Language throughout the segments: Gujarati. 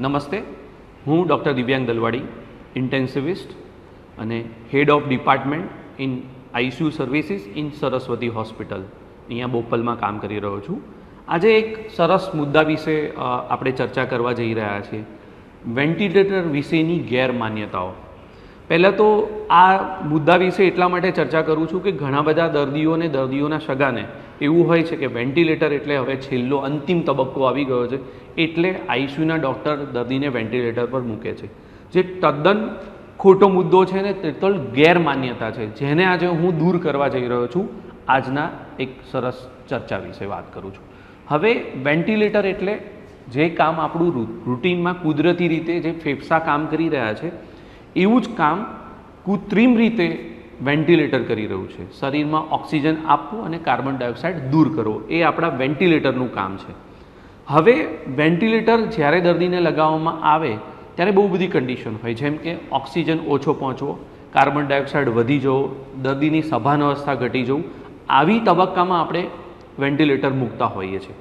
નમસ્તે. હું ડૉક્ટર દિવ્યાંગ દલવાડી, ઇન્ટેન્સિવિસ્ટ અને head of department in ICU services in Saraswati hospital. અહીંયા બોપલમાં કામ કરી રહ્યો છું. આજે એક સરસ મુદ્દા વિશે આપણે ચર્ચા કરવા જઈ રહ્યા છીએ. વેન્ટિલેટર વિશેની ગેરમાન્યતાઓ. પહેલાં તો આ મુદ્દા વિશે એટલા માટે ચર્ચા કરું છું કે ઘણા બધા દર્દીઓને, દર્દીઓના સગાને એવું હોય છે કે વેન્ટિલેટર એટલે હવે છેલ્લો અંતિમ તબક્કો આવી ગયો છે એટલે આઈસીયુના ડૉક્ટર દર્દીને વેન્ટિલેટર પર મૂકે છે. જે તદ્દન ખોટો મુદ્દો છે ને તેટલ ગેરમાન્યતા છે. જેને આજે હું દૂર કરવા જઈ રહ્યો છું, આજના એક સરસ ચર્ચા વિશે વાત કરું છું. હવે વેન્ટિલેટર એટલે જે કામ આપણું રૂટીનમાં કુદરતી રીતે જે ફેફસા કામ કરી રહ્યા છે એવું જ કામ કૃત્રિમ રીતે વેન્ટિલેટર કરી રહ્યું છે. શરીરમાં ઓક્સિજન આપવું અને કાર્બન ડાયોક્સાઇડ દૂર કરવો, એ આપણા વેન્ટિલેટરનું કામ છે. હવે વેન્ટિલેટર જ્યારે દર્દીને લગાવવામાં આવે, ત્યારે બહુ બધી કન્ડિશન હોય. જેમ કે ઓક્સિજન ઓછો પહોંચવો, કાર્બન ડાયોક્સાઇડ વધી જવો, દર્દીની સભાન અવસ્થા ઘટી જવું, આવી તબક્કામાં આપણે વેન્ટિલેટર મૂકતા હોઈએ છીએ.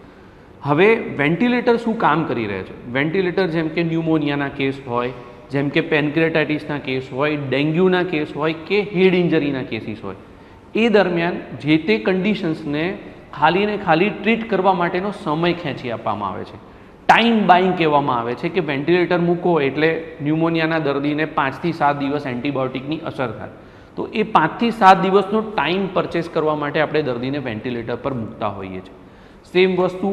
હવે વેન્ટિલેટર શું કામ કરી રહ્યા છે? વેન્ટિલેટર જેમ કે ન્યુમોનિયાના કેસ હોય જેમ કે પેન્ક્રેટાઇટિસના કેસ હોય, ડેન્ગ્યુના કેસ હોય કે હેડ ઇન્જરીના કેસીસ હોય, એ દરમિયાન જે તે કન્ડિશન્સને ખાલીને ખાલી ટ્રીટ કરવા માટેનો સમય ખેંચી આપવામાં આવે છે. ટાઈમ બાઇંગ કહેવામાં આવે છે કે વેન્ટિલેટર મૂકો એટલે ન્યુમોનિયાના દર્દીને પાંચથી સાત દિવસ એન્ટીબાયોટિકની અસર થાય. તો એ પાંચથી સાત દિવસનો ટાઈમ પરચેસ કરવા માટે આપણે દર્દીને વેન્ટિલેટર પર મૂકતા હોઈએ છીએ. સેમ વસ્તુ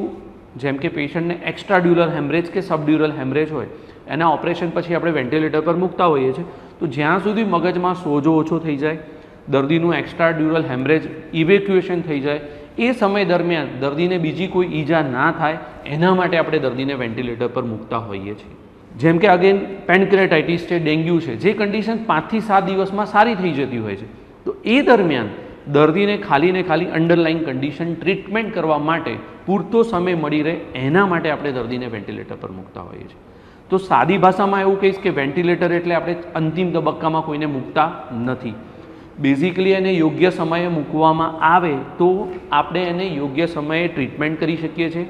જેમ કે પેશન્ટને એક્સ્ટ્રાડ્યુરલ હેમરેજ કે સબડ્યુરલ હેમરેજ હોય, એના ઓપરેશન પછી આપણે વેન્ટિલેટર પર મૂકતા હોઈએ છીએ. તો જ્યાં સુધી મગજમાં સોજો ઓછો થઈ જાય, દર્દીનું એક્સ્ટ્રાડ્યુરલ હેમરેજ ઇવેક્યુએશન થઈ જાય, એ સમય દરમિયાન દર્દીને બીજી કોઈ ઈજા ના થાય, એના માટે આપણે દર્દીને વેન્ટિલેટર પર મૂકતા હોઈએ છીએ. જેમ કે અગેન પેનક્રેટાઇટિસ છે, ડેન્ગ્યુ છે, જે કન્ડિશન પાંચથી સાત દિવસમાં સારી થઈ જતી હોય છે. તો એ દરમિયાન દર્દીને ખાલી ને ખાલી અંડરલાઇન કન્ડિશન ટ્રીટમેન્ટ કરવા માટે પૂરતો સમય મળી રહે, એના માટે આપણે દર્દીને વેન્ટિલેટર પર મૂકતા હોઈએ છીએ. તો સાદી ભાષામાં એવું કહીશ કે વેન્ટિલેટર એટલે આપણે અંતિમ તબક્કામાં કોઈને મૂકતા નથી. બેઝિકલી એને યોગ્ય સમયે મૂકવામાં આવે તો આપણે એને યોગ્ય સમયે ટ્રીટમેન્ટ કરી શકીએ છીએ.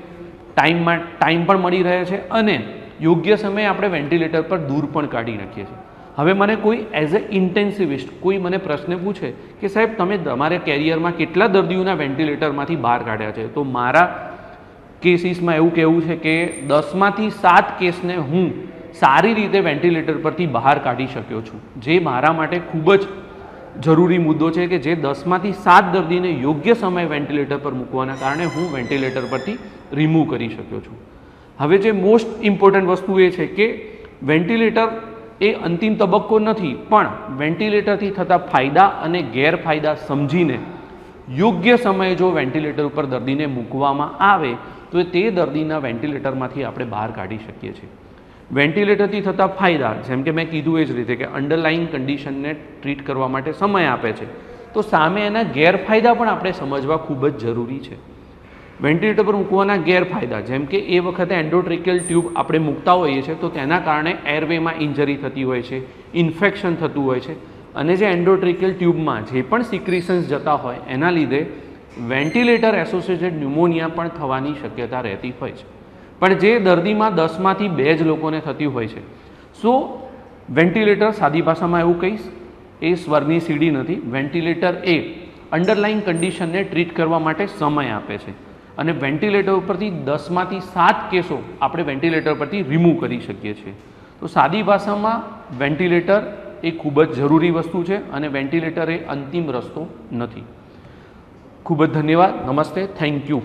ટાઈમમાં ટાઈમ પણ મળી રહે છે અને યોગ્ય સમયે આપણે વેન્ટિલેટર પર દૂર પણ કાઢી નાખીએ છીએ. હવે મને કોઈ એઝ અ ઇન્ટેન્સિવિસ્ટ કોઈ મને પ્રશ્ન પૂછે કે સાહેબ, તમે તમારા કેરિયરમાં કેટલા દર્દીઓના વેન્ટિલેટરમાંથી બહાર કાઢ્યા છે? તો મારા કેસીસમાં એવું કહેવું છે કે દસમાંથી સાત કેસને હું સારી રીતે વેન્ટિલેટર પરથી બહાર કાઢી શક્યો છું. જે મારા માટે ખૂબ જ જરૂરી મુદ્દો છે કે જે દસમાંથી સાત દર્દીને યોગ્ય સમયે વેન્ટિલેટર પર મૂકવાના કારણે હું વેન્ટિલેટર પરથી રિમૂવ કરી શક્યો છું. હવે જે મોસ્ટ ઇમ્પોર્ટન્ટ વસ્તુ એ છે કે વેન્ટિલેટર એ અંતિમ તબક્કો નથી, પણ વેન્ટિલેટરથી થતા ફાયદા અને ગેરફાયદા સમજીને યોગ્ય સમયે જો વેન્ટિલેટર ઉપર દર્દીને મૂકવામાં આવે, તો તે દર્દીના વેન્ટિલેટરમાંથી આપણે બહાર કાઢી શકીએ છીએ. વેન્ટિલેટરથી થતા ફાયદા, જેમ કે મેં કીધું એ જ રીતે કે અંડરલાઇન કન્ડિશનને ટ્રીટ કરવા માટે સમય આપે છે, તો સામે એના ગેરફાયદા પણ આપણે સમજવા ખૂબ જ જરૂરી છે. વેન્ટિલેટર પર મૂકવાના ગેરફાયદા, જેમ કે એ વખતે એન્ડોટ્રિકલ ટ્યુબ આપણે મૂકતા હોઈએ છીએ, તો તેના કારણે એરવેમાં ઇન્જરી થતી હોય છે, ઇન્ફેક્શન થતું હોય છે. અને જે એન્ડોટ્રિકલ ટ્યુબમાં જે પણ સિક્રિશન્સ જતા હોય, એના લીધે વેન્ટિલેટર એસોસિએટેડ ન્યુમોનિયા પણ થવાની શક્યતા રહેતી હોય છે. પણ જે દર્દીમાં દસમાંથી બે જ લોકોને થતી હોય છે. સો, વેન્ટિલેટર સાદી ભાષામાં એવું કહીશ, એ સ્વરની સીડી નથી. વેન્ટિલેટર એ અંડરલાઇન કન્ડિશનને ટ્રીટ કરવા માટે સમય આપે છે. અને વેન્ટિલેટર ઉપરથી દસમાંથી સાત કેસો આપણે વેન્ટિલેટર પરથી રિમૂવ કરી શકીએ છીએ. તો સાદી ભાષામાં વેન્ટિલેટર એ ખૂબ જ જરૂરી વસ્તુ છે અને વેન્ટિલેટર એ અંતિમ રસ્તો નથી. ખૂબ જ ધન્યવાદ. નમસ્તે. Thank you